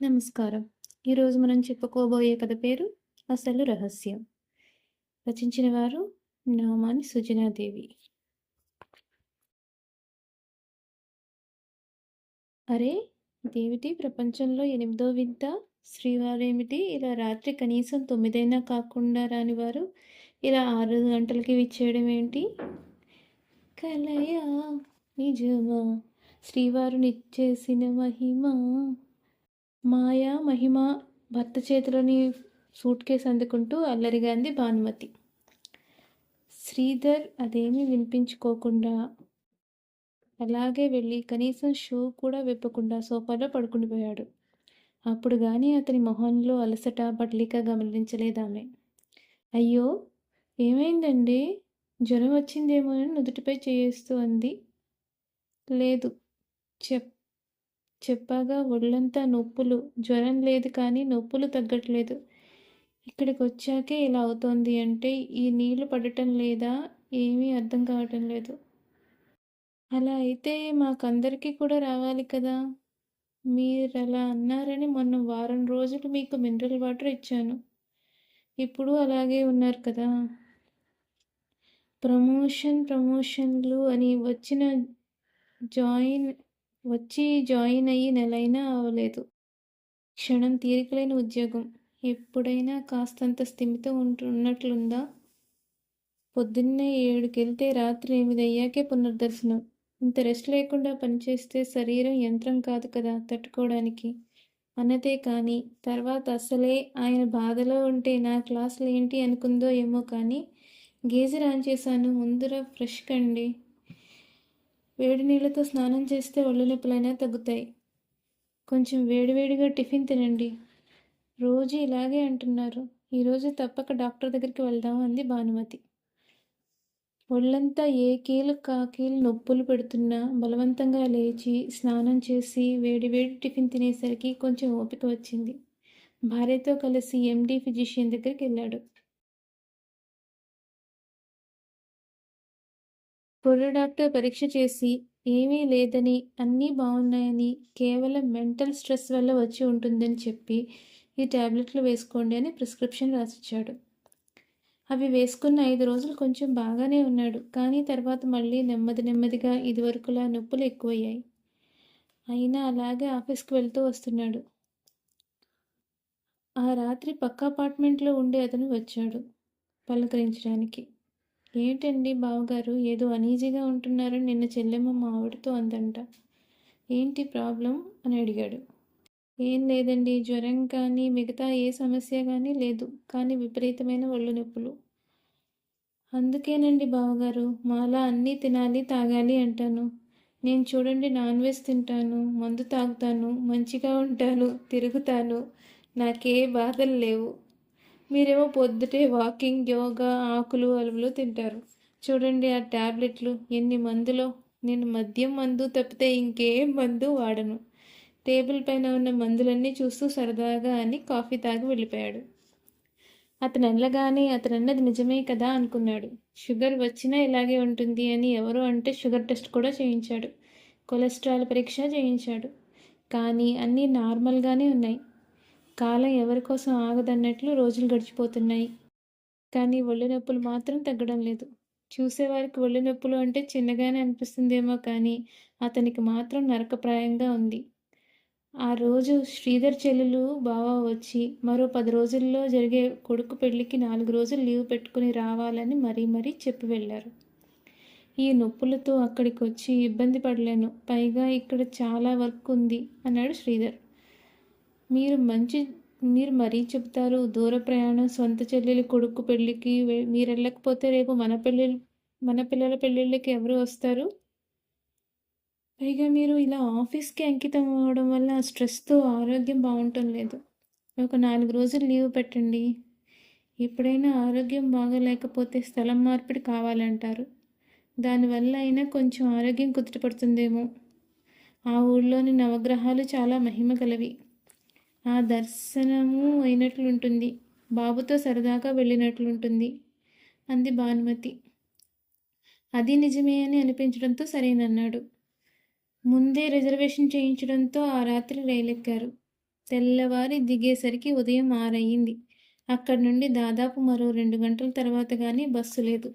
నమస్కారం. ఈరోజు మనం చెప్పుకోబోయే కథ పేరు 'అసలు రహస్యం'. రచించిన వారు నామాని సుజనాదేవి. అరే! దేవిటి ప్రపంచంలో ఎనిమిదో వింత? శ్రీవారేమిటి ఇలా రాత్రి కనీసం తొమ్మిదైనా కాకుండా రానివారు ఇలా ఆరు గంటలకి విచ్చేయడమేంటి? కలయా నిజమా శ్రీవారు నిచ్చేసిన మహిమా మాయా మహిమ భర్త చేతిలోని సూట్ కేసు అందుకుంటూ అల్లరిగా అంది భానుమతి. శ్రీధర్ అదేమీ వినిపించుకోకుండా అలాగే వెళ్ళి కనీసం షూ కూడా విప్పకుండా సోఫాలో పడుకుండిపోయాడు. అప్పుడు కానీ అతని మొహంలో అలసట, బడలిక గమనించలేదామె. అయ్యో! ఏమైందండి జ్వరం వచ్చిందేమో అని నుదుటిపై చెయ్యేస్తూ అంది. లేదు చెప్ చెప్పాగా ఒళ్ళంతా నొప్పులు. జ్వరం లేదు కానీ నొప్పులు తగ్గట్లేదు. ఇక్కడికి వచ్చాకే ఇలా అవుతోంది అంటే ఈ నీళ్ళు పడటం లేదా ఏమీ అర్థం కావటం లేదు. అలా అయితే మాకందరికీ కూడా రావాలి కదా! మీరు అలా అన్నారని మొన్న వారం రోజులు మీకు మినరల్ వాటర్ ఇచ్చాను. ఇప్పుడు అలాగే ఉన్నారు కదా! ప్రమోషన్ ప్రమోషన్లు అని వచ్చిన జాయిన్ వచ్చి జాయిన్ అయ్యి నెలైనా అవలేదు. క్షణం తీరికలేని ఉద్యోగం. ఎప్పుడైనా కాస్తంత స్థిమితం ఉంటున్నట్లుందా పొద్దున్నే ఏడుకెళ్తే రాత్రి ఎనిమిదయ్యాకే పునర్దర్శనం. ఇంత రెస్ట్ లేకుండా పనిచేస్తే శరీరం యంత్రం కాదు కదా తట్టుకోవడానికి అన్నదే కానీ తర్వాత అసలే ఆయన బాధలో ఉంటే నా క్లాసులు ఏంటి అనుకుందో ఏమో కానీ గేజర్ ఆన్ చేశాను ముందర ఫ్రెష్ కండి వేడి నీళ్ళతో స్నానం చేస్తే ఒళ్ళు నొప్పులైనా తగ్గుతాయి. కొంచెం వేడివేడిగా టిఫిన్ తినండి. రోజు ఇలాగే అంటున్నారు. ఈరోజు తప్పక డాక్టర్ దగ్గరికి వెళ్దాం అంది భానుమతి. ఒళ్ళంతా ఏ కీలు కాకీలు నొప్పులు పెడుతున్నా బలవంతంగా లేచి స్నానం చేసి వేడివేడి టిఫిన్ తినేసరికి కొంచెం ఓపిక వచ్చింది. భార్యతో కలిసి ఎండి ఫిజిషియన్ దగ్గరికి వెళ్ళాడు. కుర్ర డాక్టర్ పరీక్ష చేసి ఏమీ లేదని అన్నీ బాగున్నాయని కేవలం మెంటల్ స్ట్రెస్ వల్ల వచ్చి ఉంటుందని చెప్పి ఈ ట్యాబ్లెట్లు వేసుకోండి అని ప్రిస్క్రిప్షన్ రాసిచ్చాడు. అవి వేసుకున్న ఐదు రోజులు కొంచెం బాగానే ఉన్నాడు కానీ తర్వాత మళ్ళీ నెమ్మది నెమ్మదిగా ఇదివరకులా నొప్పులు ఎక్కువయ్యాయి. అయినా అలాగే ఆఫీస్కి వెళ్తూ వస్తున్నాడు. ఆ రాత్రి పక్క అపార్ట్మెంట్లో ఉండే అతను వచ్చాడు పలకరించడానికి. ఏంటండి బావగారు? ఏదో అనీజీగా ఉంటున్నారని నిన్న చెల్లెమ్మ మా ఆవిడతో అందంట. ఏంటి ప్రాబ్లం? అని అడిగాడు. ఏం లేదండి జ్వరం కానీ మిగతా ఏ సమస్య కానీ లేదు. కానీ విపరీతమైన ఒళ్ళు నొప్పులు. అందుకేనండి బావగారు మాలా అన్నీ తినాలి తాగాలి అంటాను. నేను చూడండి నాన్ వెజ్ తింటాను మందు తాగుతాను మంచిగా ఉంటాను తిరుగుతాను. నాకే బాధలు లేవు. మీరేమో పొద్దుటే వాకింగ్ యోగా ఆకులు అలువులు తింటారు. చూడండి ఆ ట్యాబ్లెట్లు ఎన్ని మందులో. నేను మద్యం మందు తప్పితే ఇంకేం మందు వాడను. టేబుల్ పైన ఉన్న మందులన్నీ చూస్తూ సరదాగా అని కాఫీ తాగి వెళ్ళిపోయాడు. అతను వెళ్ళగానే అతను అన్నది నిజమే కదా అనుకున్నాడు. షుగర్ వచ్చినా ఇలాగే ఉంటుంది అని ఎవరో అంటే షుగర్ టెస్ట్ కూడా చేయించాడు. కొలెస్ట్రాల్ పరీక్ష చేయించాడు. కానీ అన్నీ నార్మల్గానే ఉన్నాయి. కాలం ఎవరి కోసం ఆగదన్నట్లు రోజులు గడిచిపోతున్నాయి. కానీ ఒళ్ళు నొప్పులు మాత్రం తగ్గడం లేదు. చూసేవారికి ఒళ్ళు నొప్పులు అంటే చిన్నగానే అనిపిస్తుందేమో కానీ అతనికి మాత్రం నరకప్రాయంగా ఉంది. ఆ రోజు శ్రీధర్ చెల్లెలు బావ వచ్చి మరో పది రోజుల్లో జరిగే కొడుకు పెళ్ళికి నాలుగు రోజులు లీవ్ పెట్టుకుని రావాలని మరీ మరీ చెప్పి వెళ్ళారు. ఈ నొప్పులతో అక్కడికి వచ్చి ఇబ్బంది పడలేను. పైగా ఇక్కడ చాలా వర్క్ ఉంది అన్నాడు శ్రీధర్. మీరు మంచి మీరు మరీ చెప్తారు దూర ప్రయాణం సొంత చెల్లెలి కొడుకు పెళ్ళికి మీరు వెళ్ళకపోతే రేపు మన పెళ్ళి మన పిల్లల పెళ్ళిళ్ళకి ఎవరు వస్తారు? పైగా మీరు ఇలా ఆఫీస్కి అంకితం అవ్వడం వల్ల స్ట్రెస్తో ఆరోగ్యం బాగుంటం లేదు. ఒక నాలుగు రోజులు లీవ్ పెట్టండి. ఎప్పుడైనా ఆరోగ్యం బాగలేకపోతే స్థలం మార్పిడి కావాలంటారు. దానివల్ల అయినా కొంచెం ఆరోగ్యం కుదుటపడుతుందేమో ఆ ఊళ్ళోని నవగ్రహాలు చాలా మహిమ గలవి. ఆ దర్శనము అయినట్లుంటుంది. బాబుతో సరదాగా వెళ్ళినట్లుంటుంది. అంది భానుమతి. అది నిజమే అని అనిపించడంతో సరేనన్నాడు. ముందే రిజర్వేషన్ చేయించడంతో ఆ రాత్రి రైలెక్కారు. తెల్లవారి దిగేసరికి ఉదయం ఆరయ్యింది అక్కడి నుండి దాదాపు మరో రెండు గంటల తర్వాత కానీ బస్సు లేదు.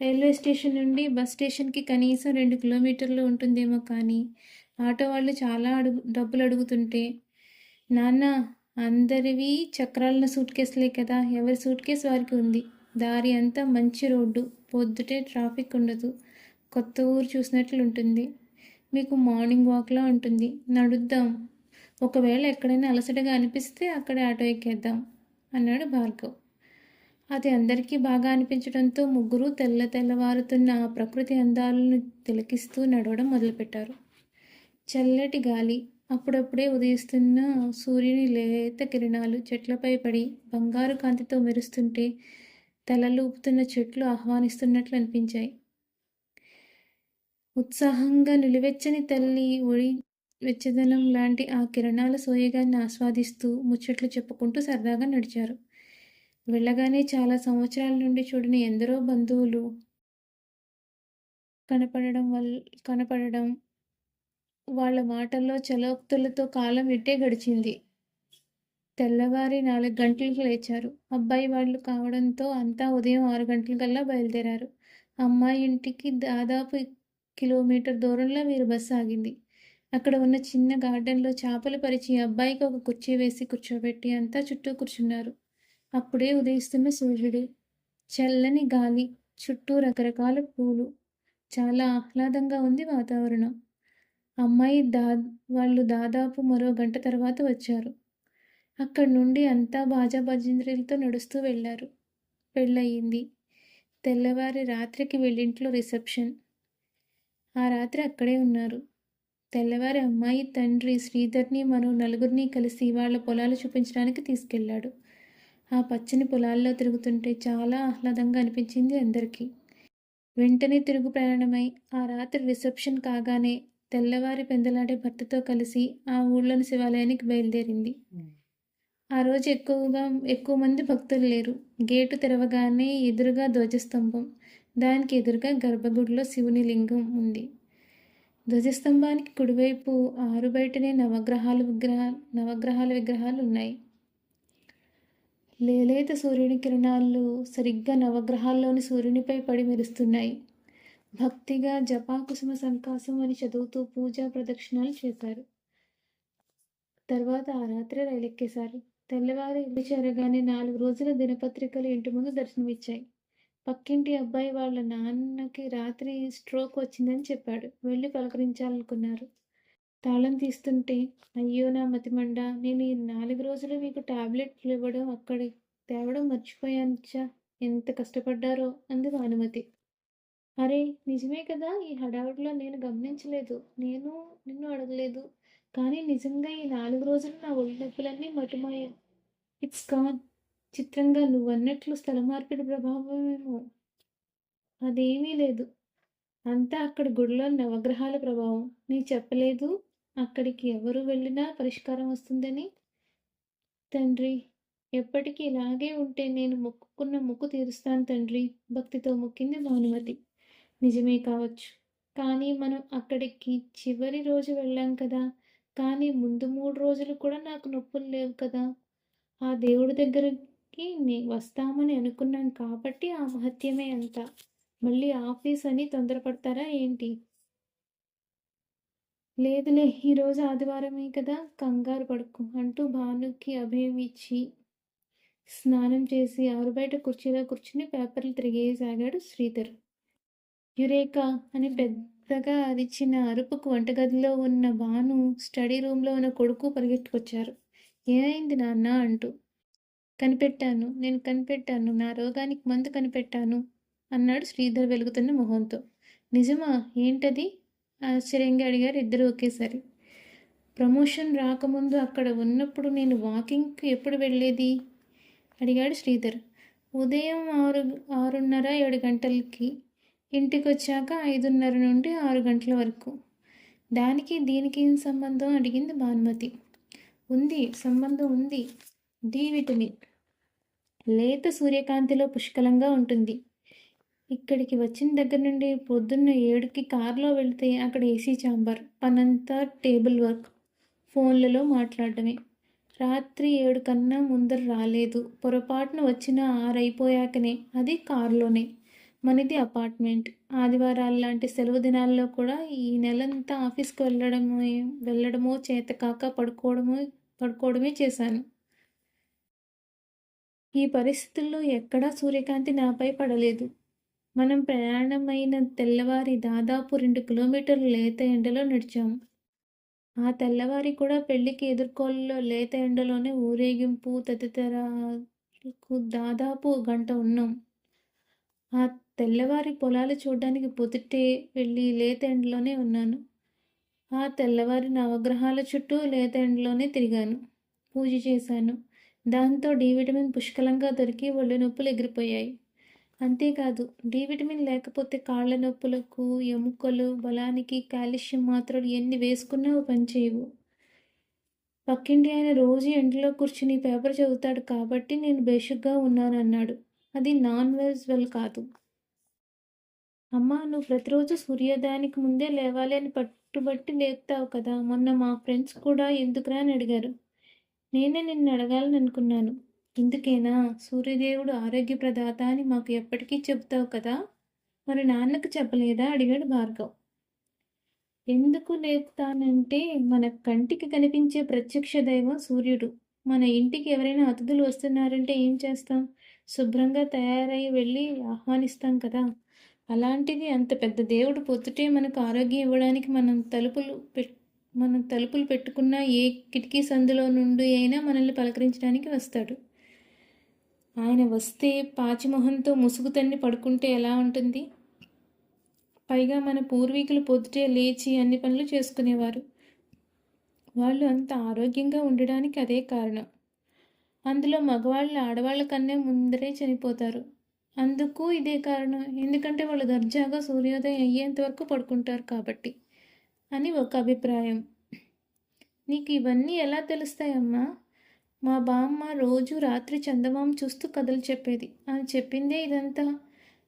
రైల్వే స్టేషన్ నుండి బస్ స్టేషన్కి కనీసం రెండు కిలోమీటర్లు ఉంటుందేమో కానీ ఆటో వాళ్ళు చాలా అడుగు డబ్బులు అడుగుతుంటే నాన్న అందరివి చక్రాల సూట్ కేసులే కదా ఎవరి సూట్ కేసు వారికి ఉంది? దారి అంతా మంచి రోడ్డు పొద్దుటే ట్రాఫిక్ ఉండదు కొత్త ఊరు చూసినట్లు ఉంటుంది. మీకు మార్నింగ్ వాక్లా ఉంటుంది. నడుద్దాం. ఒకవేళ ఎక్కడైనా అలసటగా అనిపిస్తే అక్కడే ఆటో ఎక్కేద్దాం అన్నాడు భార్గవ్. అది అందరికీ బాగా అనిపించడంతో ముగ్గురు తెల్ల తెల్లవారుతున్న ఆ ప్రకృతి అందాలను తిలకిస్తూ నడవడం మొదలుపెట్టారు. చల్లటి గాలి అప్పుడప్పుడే ఉదయిస్తున్న సూర్యుని లేత కిరణాలు చెట్లపై పడి బంగారు కాంతితో మెరుస్తుంటే తలలూపుతున్న చెట్లు ఆహ్వానిస్తున్నట్లు అనిపించాయి. ఉత్సాహంగా నిలువెచ్చని తల్లి ఒడి వెచ్చదనం లాంటి ఆ కిరణాల సోయగాన్ని ఆస్వాదిస్తూ ముచ్చట్లు చెప్పుకుంటూ సరదాగా నడిచారు. వెళ్ళగానే చాలా సంవత్సరాల నుండి చూడని ఎందరో బంధువులు కనపడడం వల్ల కనపడడం వాళ్ళ మాటల్లో చలోక్తులతో కాలం ఇట్టే గడిచింది. తెల్లవారి నాలుగు గంటలకు లేచారు. అబ్బాయి వాళ్ళు కావడంతో అంతా ఉదయం ఆరు గంటలకల్లా బయలుదేరారు. అమ్మాయి ఇంటికి దాదాపు కిలోమీటర్ దూరంలో వీరు బస్సు ఆగింది. అక్కడ ఉన్న చిన్న గార్డెన్లో చేపలు పరిచి అబ్బాయికి ఒక కుర్చీ వేసి కూర్చోబెట్టి అంతా చుట్టూ కూర్చున్నారు. అప్పుడే ఉదయిస్తున్న సూర్యుడు చల్లని గాలి చుట్టూ రకరకాల పూలు చాలా ఆహ్లాదంగా ఉంది వాతావరణం. అమ్మాయి దా వాళ్ళు దాదాపు మరో గంట తర్వాత వచ్చారు. అక్కడి నుండి అంతా బాజా భజంత్రీలతో నడుస్తూ వెళ్ళారు. పెళ్ళయింది. తెల్లవారి రాత్రికి వెళ్ళింట్లో రిసెప్షన్. ఆ రాత్రి అక్కడే ఉన్నారు. తెల్లవారి అమ్మాయి తండ్రి శ్రీధర్ని మరో నలుగురిని కలిసి వాళ్ళ పొలాలు చూపించడానికి తీసుకెళ్ళాడు. ఆ పచ్చని పొలాల్లో తిరుగుతుంటే చాలా ఆహ్లాదంగా అనిపించింది అందరికీ. వెంటనే తిరుగు ప్రయాణమై ఆ రాత్రి రిసెప్షన్ కాగానే తెల్లవారి పెందలాడే భర్తతో కలిసి ఆ ఊళ్ళోని శివాలయానికి బయలుదేరింది. ఆ రోజు ఎక్కువగా ఎక్కువ మంది భక్తులు లేరు. గేటు తెరవగానే ఎదురుగా ధ్వజస్తంభం దానికి ఎదురుగా గర్భగుడిలో శివుని లింగం ఉంది. ధ్వజస్తంభానికి కుడివైపు ఆరు బయటనే నవగ్రహాల విగ్రహ నవగ్రహాల విగ్రహాలు ఉన్నాయి. లేలేత సూర్యుని కిరణాలు సరిగ్గా నవగ్రహాల్లోని సూర్యునిపై పడి మెరుస్తున్నాయి. భక్తిగా జపాకుసుమ సంకాసం అని చదువుతూ పూజా ప్రదక్షిణాలు చేశారు. తర్వాత ఆ రాత్రి రైలెక్కేశారు. తెల్లవారు ఇల్లు చేరగానే నాలుగు రోజుల దినపత్రికలు ఇంటి ముందు దర్శనమిచ్చాయి. పక్కింటి అబ్బాయి వాళ్ళ నాన్నకి రాత్రి స్ట్రోక్ వచ్చిందని చెప్పాడు. వెళ్ళి పలకరించాలనుకున్నారు. తాళం తీస్తుంటే అయ్యో నా మతిమండ నేను ఈ నాలుగు రోజులు మీకు టాబ్లెట్లు ఇవ్వడం అక్కడి తేవడం మర్చిపోయానుచా ఎంత కష్టపడ్డారో అంది భానుమతి. అరే నిజమే కదా ఈ హడావుడిలో నేను గమనించలేదు. నేను నిన్ను అడగలేదు. కానీ నిజంగా ఈ నాలుగు రోజులు నా ఒళ్ళు నొప్పులన్నీ మటుమాయ. ఇట్స్ కాన్ చిత్రంగా నువ్వు అన్నట్లు స్థల మార్పిడి ప్రభావమేమో. అదేమీ లేదు. అంతా అక్కడ గుడిలో నవగ్రహాల ప్రభావం. నీ చెప్పలేదు? అక్కడికి ఎవరు వెళ్ళినా పరిష్కారం వస్తుందని? తండ్రి ఎప్పటికీ ఇలాగే ఉంటే నేను మొక్కుకున్న మొక్కు తీరుస్తాను తండ్రి. భక్తితో మొక్కింది భానుమతి. నిజమే కావచ్చు. కానీ మనం అక్కడికి చివరి రోజు వెళ్ళాం కదా! కానీ ముందు మూడు రోజులు కూడా నాకు నొప్పులు లేవు కదా! ఆ దేవుడి దగ్గరికి వస్తామని అనుకున్నాం కాబట్టి ఆ మహత్యమే అంత. మళ్ళీ ఆఫీస్ అని తొందరపడతారా ఏంటి? లేదులే ఈరోజు ఆదివారమే కదా! కంగారు పడుకు అంటూ భానుకి అభయమిచ్చి స్నానం చేసి ఆరు బయట కుర్చీలో కూర్చుని పేపర్లు తిరిగేసాగాడు శ్రీధర్. యురేకా అని పెద్దగా అరిచిన అరుపుకు వంటగదిలో ఉన్న భాను స్టడీ రూమ్లో ఉన్న కొడుకు పరిగెట్టుకొచ్చారు ఏమైంది నాన్న? అంటూ. కనిపెట్టాను నేను కనిపెట్టాను నా రోగానికి మందు కనిపెట్టాను అన్నాడు శ్రీధర్ వెలుగుతున్న మొహంతో. నిజమా? ఏంటది? ఆశ్చర్యంగా అడిగారు ఇద్దరు ఒకేసారి. ప్రమోషన్ రాకముందు అక్కడ ఉన్నప్పుడు నేను వాకింగ్కి ఎప్పుడు వెళ్ళేది? అడిగాడు శ్రీధర్. ఉదయం ఆరు ఆరున్నర ఏడు గంటలకి ఇంటికి వచ్చాక ఐదున్నర నుండి ఆరు గంటల వరకు. దానికి దీనికి ఏం సంబంధం? అడిగింది భానుమతి. ఉంది సంబంధం ఉంది. D vitamin. లేత సూర్యకాంతిలో పుష్కలంగా ఉంటుంది. ఇక్కడికి వచ్చిన దగ్గర నుండి పొద్దున్న ఏడుకి కారులో వెళితే అక్కడ ఏసీ ఛాంబర్. పనంతా టేబుల్ వర్క్. ఫోన్లలో మాట్లాడటమే. రాత్రి ఏడు కన్నా ముందర రాలేదు. పొరపాటున వచ్చిన ఆరైపోయాకనే. అది కారులోనే. మనది అపార్ట్మెంట్. ఆదివారాలు లాంటి సెలవు దినాల్లో కూడా ఈ నెలంతా ఆఫీస్కి వెళ్ళడమో చేత చేతకాక పడుకోవడము పడుకోవడమే చేశాను. ఈ పరిస్థితుల్లో ఎక్కడా సూర్యకాంతి నాపై పడలేదు. మనం ప్రయాణమైన తెల్లవారి దాదాపు రెండు కిలోమీటర్లు లేత ఎండలో నడిచాము ఆ తెల్లవారి కూడా పెళ్ళికి ఎదుర్కోలలో లేత ఎండలోనే ఊరేగింపు తదితరకు దాదాపు గంట ఉన్నాం. ఆ తెల్లవారి పొలాలు చూడడానికి పొద్దుటే వెళ్ళి లేత ఎండలోనే ఉన్నాను. ఆ తెల్లవారి నవగ్రహాల చుట్టూ లేత ఎండలోనే తిరిగాను. పూజ చేశాను. దాంతో డి విటమిన్ పుష్కలంగా దొరికి ఒళ్ళు నొప్పులు ఎగిరిపోయాయి. అంతేకాదు డి విటమిన్ లేకపోతే కాళ్ళ నొప్పులకు ఎముకలు బలానికి కాల్షియం మాత్రలు ఎన్ని వేసుకున్నా పనిచేయవు పక్కింటి ఆయన రోజు ఎండలో కూర్చుని పేపర్ చదువుతాడు కాబట్టి నేను బేషుగ్గా ఉన్నానన్నాడు. అది నాన్ వెజ్ వెల్ కాదు. అమ్మా నువ్వు ప్రతిరోజు సూర్యోదయానికి ముందే లేవాలి అని పట్టుబట్టి లేపుతావు కదా. మొన్న మా ఫ్రెండ్స్ కూడా ఎందుకురా అని అడిగారు. నేనే నిన్ను అడగాలని అనుకున్నాను. ఇందుకేనా సూర్యదేవుడు ఆరోగ్య ప్రదాత అని మాకు ఎప్పటికీ చెబుతావు కదా? మరి నాన్నకు చెప్పలేదా? అడిగాడు భార్గవ్. ఎందుకు లేపుతానంటే మన కంటికి కనిపించే ప్రత్యక్ష దైవం సూర్యుడు. మన ఇంటికి ఎవరైనా అతిథులు వస్తున్నారంటే ఏం చేస్తాం? శుభ్రంగా తయారై వెళ్ళి ఆహ్వానిస్తాం కదా. అలాంటిది అంత పెద్ద దేవుడు పొద్దుటే మనకు ఆరోగ్యం ఇవ్వడానికి మనం తలుపులు పెట్ మనం తలుపులు పెట్టుకున్న ఏ కిటికీ సందులో నుండి అయినా మనల్ని పలకరించడానికి వస్తాడు. ఆయన వస్తే పాచిమొహంతో ముసుగు తన్ని పడుకుంటే ఎలా ఉంటుంది? పైగా మన పూర్వీకులు పొద్దుటే లేచి అన్ని పనులు చేసుకునేవారు. వాళ్ళు అంత ఆరోగ్యంగా ఉండడానికి అదే కారణం. అందులో మగవాళ్ళు ఆడవాళ్ళ కన్నా ముందరే చనిపోతారు. అందుకు ఇదే కారణం. ఎందుకంటే వాళ్ళు దర్జాగా సూర్యోదయం అయ్యేంత వరకు పడుకుంటారు కాబట్టి అని ఒక అభిప్రాయం. నీకు ఇవన్నీ ఎలా తెలుస్తాయమ్మా? మా బామ్మ రోజు రాత్రి చందమామ చూస్తూ కథలు చెప్పేది. అని చెప్పిందే ఇదంతా.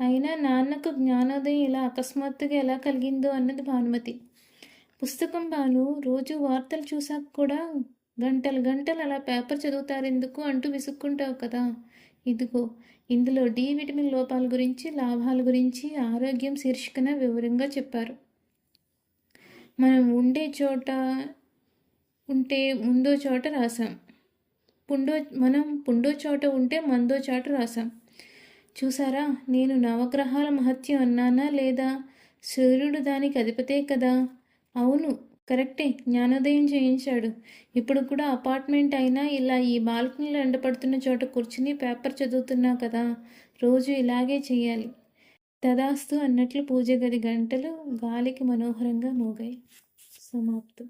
అయినా నాన్నకు జ్ఞానోదయం ఇలా అకస్మాత్తుగా ఎలా కలిగిందో అన్నది భానుమతి. పుస్తకం బాను రోజు వార్తలు చూసాక కూడా గంటలు గంటలు అలా పేపర్ చదువుతారెందుకు అంటూ విసుక్కుంటావు కదా. ఇదిగో ఇందులో డి విటమిన్ లోపాల గురించి లాభాల గురించి ఆరోగ్యం శీర్షికన వివరంగా చెప్పారు. మనం ఉండే చోట ఉంటే ముందో చోట రాసాం పుండో మనం పుండో చోట ఉంటే మందో చోట రాసాం చూసారా నేను నవగ్రహాల మహత్యం అన్నానా లేదా? సూర్యుడు దానికి అధిపతే కదా? అవును కరెక్టే. జ్ఞానోదయం చేయించాడు. ఇప్పుడు కూడా అపార్ట్మెంట్ అయినా ఇలా ఈ బాల్కనీలో ఎండపడుతున్న చోట కూర్చుని పేపర్ చదువుతున్నా కదా రోజు ఇలాగే చేయాలి. తదాస్తు అన్నట్లు పూజ గది గంటలు గాలికి మనోహరంగా మోగాయి. సమాప్తం.